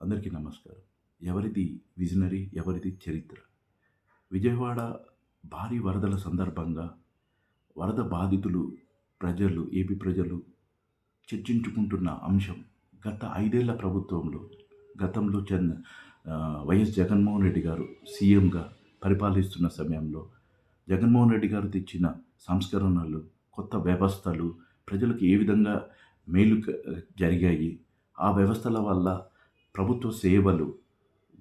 అందరికీ నమస్కారం. ఎవరిది విజనరీ ఎవరిది చరిత్ర? విజయవాడ భారీ వరదల సందర్భంగా వరద బాధితులు ప్రజలు ఏపీ ప్రజలు చర్చించుకుంటున్న అంశం గత ఐదేళ్ళ ప్రభుత్వంలో గతంలో చంద వైఎస్ జగన్మోహన్ రెడ్డి గారు సీఎంగా పరిపాలిస్తున్న సమయంలో జగన్మోహన్ రెడ్డి గారు తెచ్చిన సంస్కరణలు కొత్త వ్యవస్థలు ప్రజలకు ఏ విధంగా మేలు జరిగాయి ఆ వ్యవస్థల వల్ల ప్రభుత్వ సేవలు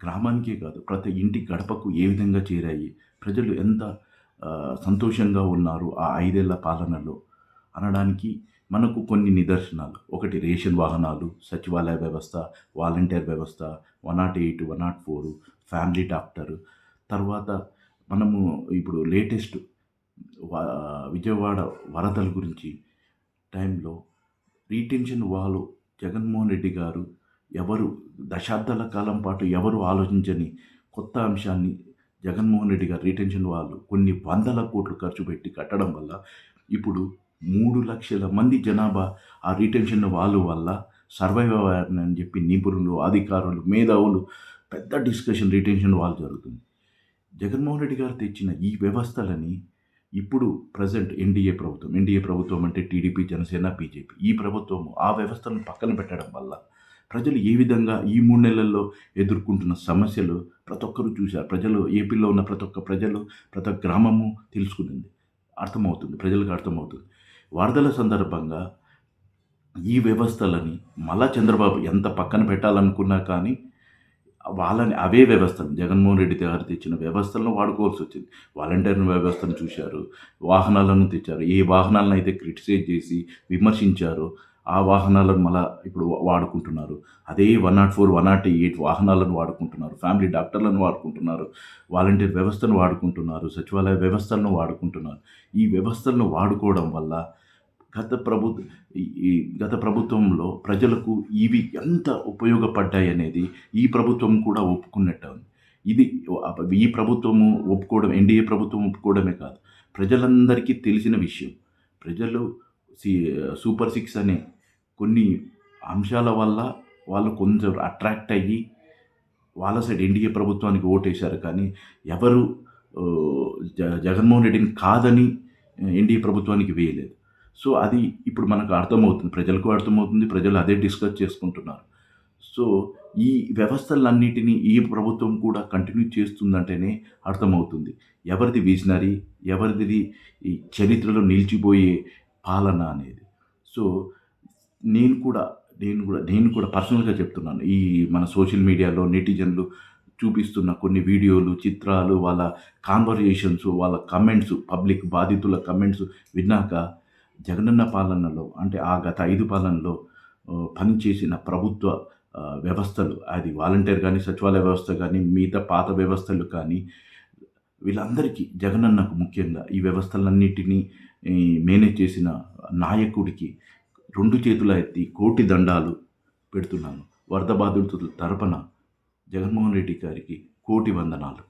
గ్రామానికే కాదు ప్రతి ఇంటి గడపకు ఏ విధంగా చేరాయి ప్రజలు ఎంత సంతోషంగా ఉన్నారు ఆ ఐదేళ్ళ పాలనలో అనడానికి మనకు కొన్ని నిదర్శనాలు. ఒకటి రేషన్ వాహనాలు సచివాలయ వ్యవస్థ వాలంటీర్ వ్యవస్థ one nought eight one nought four family doctor. తర్వాత మనము ఇప్పుడు లేటెస్ట్ విజయవాడ వరదల గురించి టైంలో రీటెన్షన్ వాళ్ళు జగన్మోహన్ రెడ్డి గారు ఎవరు దశాబ్దాల కాలం పాటు ఎవరు ఆలోచించని కొత్త అంశాన్ని జగన్మోహన్ రెడ్డి గారు రీటెన్షన్ వాళ్ళు కొన్ని వందల కోట్లు ఖర్చు పెట్టి కట్టడం వల్ల ఇప్పుడు మూడు లక్షల మంది జనాభా ఆ రీటెన్షన్ వాళ్ళు వల్ల సర్వైవ్ అవ్వారని అని చెప్పి నిపుణులు అధికారులు మేధావులు పెద్ద డిస్కషన్ రీటెన్షన్ వాళ్ళు జరుగుతుంది. జగన్మోహన్ రెడ్డి గారు తెచ్చిన ఈ వ్యవస్థలని ఇప్పుడు ప్రజెంట్ ఎన్డీఏ ప్రభుత్వం ఎన్డీఏ ప్రభుత్వం అంటే టీడీపీ జనసేన బీజేపీ ఈ ప్రభుత్వం ఆ వ్యవస్థలను పక్కన పెట్టడం వల్ల ప్రజలు ఏ విధంగా ఈ మూడు నెలల్లో ఎదుర్కొంటున్న సమస్యలు ప్రతి ఒక్కరు చూశారు. ప్రజలు ఏపీలో ఉన్న ప్రతి ఒక్క ప్రజలు ప్రతి ఒక్క గ్రామము తెలుసుకుంటుంది. అర్థమవుతుంది. ప్రజలకు అర్థమవుతుంది. వరదల సందర్భంగా ఈ వ్యవస్థలని మళ్ళా చంద్రబాబు ఎంత పక్కన పెట్టాలనుకున్నా కానీ వాళ్ళని అవే వ్యవస్థలు జగన్మోహన్ రెడ్డి గారు తెచ్చిన వ్యవస్థలను వాడుకోవాల్సి వచ్చింది. వాలంటీర్ వ్యవస్థను చూశారు వాహనాలను తెచ్చారు. ఏ వాహనాలను అయితే క్రిటిసైజ్ చేసి విమర్శించారో ఆ వాహనాలను మళ్ళా ఇప్పుడు వాడుకుంటున్నారు. అదే one nought four one nought eight వాహనాలను వాడుకుంటున్నారు. ఫ్యామిలీ డాక్టర్లను వాడుకుంటున్నారు. వాలంటీర్ వ్యవస్థను వాడుకుంటున్నారు. సచివాలయ వ్యవస్థలను వాడుకుంటున్నారు. ఈ వ్యవస్థలను వాడుకోవడం వల్ల గత ప్రభు ఈ- గత ప్రభుత్వంలో ప్రజలకు ఇవి ఎంత ఉపయోగపడ్డాయి అనేది ఈ ప్రభుత్వం కూడా ఒప్పుకున్నట్టు ఉంది. ఇది ఈ ప్రభుత్వము ఒప్పుకోవడం ఎన్డీఏ ప్రభుత్వం ఒప్పుకోవడమే కాదు. ప్రజలందరికీ తెలిసిన విషయం. ప్రజలు సి సూపర్ సిక్స్ అనే కొన్ని అంశాల వల్ల వాళ్ళు కొంచెం అట్రాక్ట్ అయ్యి వాళ్ళ సైడ్ ఎన్డీఏ ప్రభుత్వానికి ఓటేశారు. కానీ ఎవరు జ జగన్మోహన్ రెడ్డిని కాదని ఎన్డీఏ ప్రభుత్వానికి వేయలేదు. సో అది ఇప్పుడు మనకు అర్థమవుతుంది. ప్రజలకు అర్థమవుతుంది. ప్రజలు అదే డిస్కస్ చేసుకుంటున్నారు. సో ఈ వ్యవస్థలన్నిటినీ ఈ ప్రభుత్వం కూడా కంటిన్యూ చేస్తుందంటేనే అర్థమవుతుంది. ఎవరిది విజనరీ ఎవరిది ఈ చరిత్రలో నిలిచిపోయే పాలన అనేది. సో నేను కూడా నేను కూడా నేను కూడా పర్సనల్గా చెప్తున్నాను. ఈ మన సోషల్ మీడియాలో నెటిజన్లు చూపిస్తున్న కొన్ని వీడియోలు చిత్రాలు వాళ్ళ కాన్వర్జేషన్స్ వాళ్ళ కమెంట్స్ పబ్లిక్ బాధితుల కమెంట్స్ విన్నాక జగనన్న పాలనలో అంటే ఆ గత ఐదు పాలనలో పనిచేసిన ప్రభుత్వ వ్యవస్థలు అది వాలంటీర్ కానీ సచివాలయ వ్యవస్థ కానీ మిగతా పాత వ్యవస్థలు కానీ వీళ్ళందరికీ జగనన్నకు ముఖ్యంగా ఈ వ్యవస్థలన్నిటినీ మేనేజ్ చేసిన నాయకుడికి రెండు చేతుల ఎత్తి కోటి దండాలు పెడుతున్నాను. వరద బాధితుల తరపున జగన్మోహన్ రెడ్డి గారికి కోటి వందనాలు.